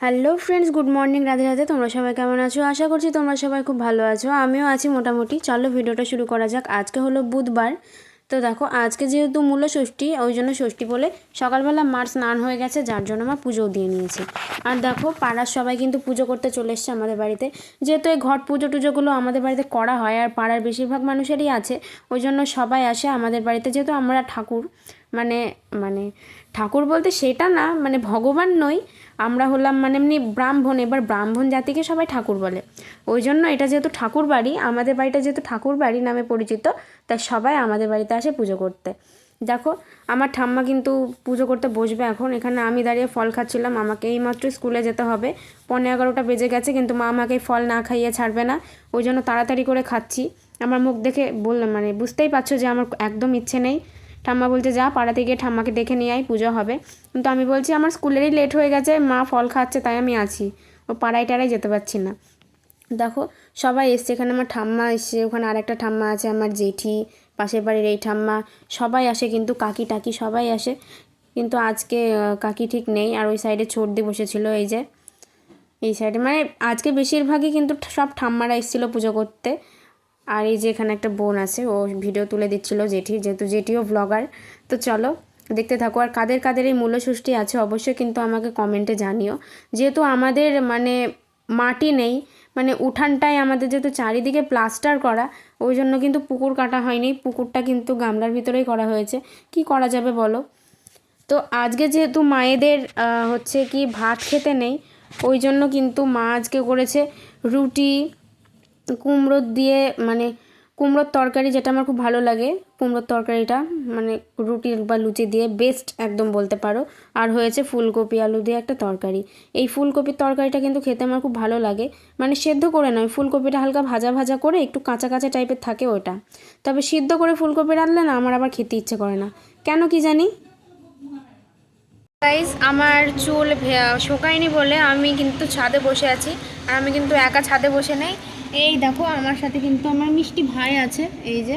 Hello friends, good morning, Radhe Radhe. তোমরা সবাই কেমন আছো? আশা করছি তোমরা সবাই খুব ভালো আছো। আমিও আছি মোটামুটি। চলো ভিডিওটা শুরু করা যাক। আজকে হলো বুধবার। তো দেখো, আজকে যেহেতু মূল্য ষষ্ঠী, ওই জন্য ষষ্ঠী বলে সকালবেলা মার স্নান হয়ে গেছে, যার জন্য আমার পুজোও দিয়ে নিয়েছে। আর দেখো, পাড়ার সবাই কিন্তু পুজো করতে চলে এসছে আমাদের বাড়িতে। যেহেতু এই ঘট পুজো টুজোগুলো আমাদের বাড়িতে করা হয় আর পাড়ার বেশিরভাগ মানুষেরই আছে, ওই জন্য সবাই আসে আমাদের বাড়িতে। যেহেতু আমরা ঠাকুর মানে মানে ঠাকুর বলতে সেটা না মানে ভগবান নই আমরা হলাম মানে এমনি ব্রাহ্মণ, এবার ব্রাহ্মণ জাতিকে সবাই ঠাকুর বলে। ওই জন্য এটা যেহেতু ঠাকুর বাড়ি, আমাদের বাড়িটা যেহেতু ঠাকুর বাড়ি নামে পরিচিত, তাই সবাই আমাদের বাড়িতে আসে পুজো করতে। দেখো, আমার ঠাম্মা কিন্তু পুজো করতে বসবে এখন, এখানে আমি দাঁড়িয়ে ফল খাচ্ছিলাম, আমাকে এইমাত্র স্কুলে যেতে হবে। পনেরো এগারোটা বেজে গেছে, কিন্তু মা আমাকে ফল না খাইয়ে ছাড়বে না, ওই জন্য তাড়াতাড়ি করে খাচ্ছি। আমার মুখ দেখে বললাম মানে বুঝতেই পারছ যে আমার একদম ইচ্ছে নেই ঠাম্মা বলছে, যা পাড়াতে গিয়ে ঠাম্মাকে ডেকে নিয়ে আয়, পুজো হবে। কিন্তু আমি বলছি, আমার স্কুলেরই লেট হয়ে গেছে, মা ফল খাচ্ছে, তাই আমি আছি। ও পাড়ায় টাড়ায় যেতে পারছি না। দেখো, সবাই এসছে, এখানে আমার ঠাম্মা এসছে, ওখানে আরেকটা ঠাম্মা আছে, আমার জেঠি, পাশের বাড়ির এই ঠাম্মা, সবাই আসে, কিন্তু কাকি টাকি সবাই আসে, কিন্তু আজকে কাকি ঠিক নেই, আর ওই সাইডে ছোট বসেছিল, এই যে, এই সাইডে মানে আজকে বেশিরভাগই কিন্তু সব ঠাম্মারা এসেছিল পুজো করতে। আর এই যে এখানে একটা বোন আছে, ও ভিডিও তুলে দিচ্ছিল জেঠি, যেহেতু জেঠিও ব্লগার তো চলো দেখতে থাকো। আর কাদের কাদের এই মূল্যষষ্ঠী আছে অবশ্যই কিন্তু আমাকে কমেন্টে জানিও। যেহেতু আমাদের মানে মাটি নেই মানে উঠানটায় আমাদের যেহেতু চারিদিকে প্লাস্টার করা, ওই জন্য কিন্তু পুকুর কাটা হয়নি। পুকুরটা কিন্তু গামলার ভিতরেই করা হয়েছে। কি করা যাবে বলো? তো আজকে যেহেতু মায়েদের হচ্ছে কি ভাত খেতে নেই, ওই জন্য কিন্তু মা আজকে করেছে রুটি কুমড়ো দিয়ে মানে কুমড়োর তরকারি যেটা আমার খুব ভালো লাগে, কুমড়োর তরকারিটা মানে রুটি বা লুচি দিয়ে বেস্ট একদম বলতে পারো। আর হয়েছে ফুলকপি, আলু দিয়ে একটা তরকারি। এই ফুলকপির তরকারিটা কিন্তু খেতে আমার খুব ভালো লাগে। মানে সেদ্ধ করে নয় ফুলকপিটা হালকা ভাজা ভাজা করে একটু কাঁচা কাঁচা টাইপের থাকে ওটা। তবে সিদ্ধ করে ফুলকপি রাঁধলে না, আমার আবার খেতে ইচ্ছে করে না। কেন কি জানি? গাইস আমার চুল শোকায়নি বলে আমি কিন্তু ছাদে বসে আছি। আর আমি কিন্তু একা ছাদে বসে নেই। এই দেখো আমার সাথে কিন্তু আমার মিষ্টি ভাই আছে এই যে।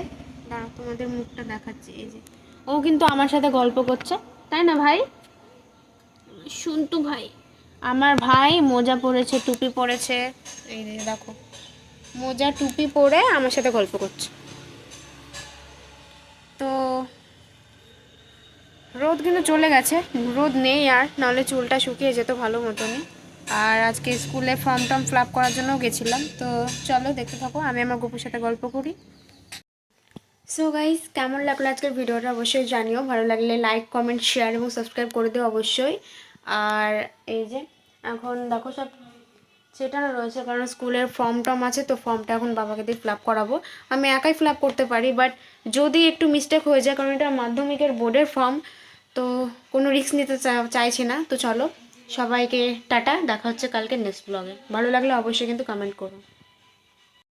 তোমাদের মুখটা দেখাচ্ছি এই যে। ও কিন্তু আমার সাথে গল্প করছে তাই না ভাই? শুনতু ভাই। আমার ভাই মোজা পরেছে টুপি পরেছে এই যে দেখো। মোজা টুপি পরে আমার সাথে গল্প করছে। তো রোদ কিন্তু চলে গেছে রোদ নেই আর নাহলে চুলটা শুকিয়ে যেত ভালো মতনই। আর আজকে স্কুলে ফর্ম টর্ম ফিল করার জন্য গেছিলাম। তো চলো দেখতে থাকো, আমি আমার গপুর সাথে গল্প করি। সো গাইস কেমন লাগল আজকের ভিডিওটা অবশ্যই জানিও। ভালো লাগলে লাইক কমেন্ট শেয়ার এবং সাবস্ক্রাইব করে দিও অবশ্যই। আর এই যে, এখন দেখো সব সেটা রয়েছে, কারণ স্কুলের ফর্ম টর্ম আছে, তো ফর্মটা এখন বাবাকে দিয়ে ফিল করাবো। আমি একাই ফিল করতে পারি বাট যদি একটু মিস্টেক হয়ে যায়, কারণ এটা মাধ্যমিকের বোর্ডের ফর্ম, তো কোনো রিস্ক নিতে চাইছি না। তো চলো সবাইকে টাটা দেখা হচ্ছে কালকে নেক্সট ব্লগে ভালো লাগলে অবশ্যই কিন্তু কমেন্ট করো।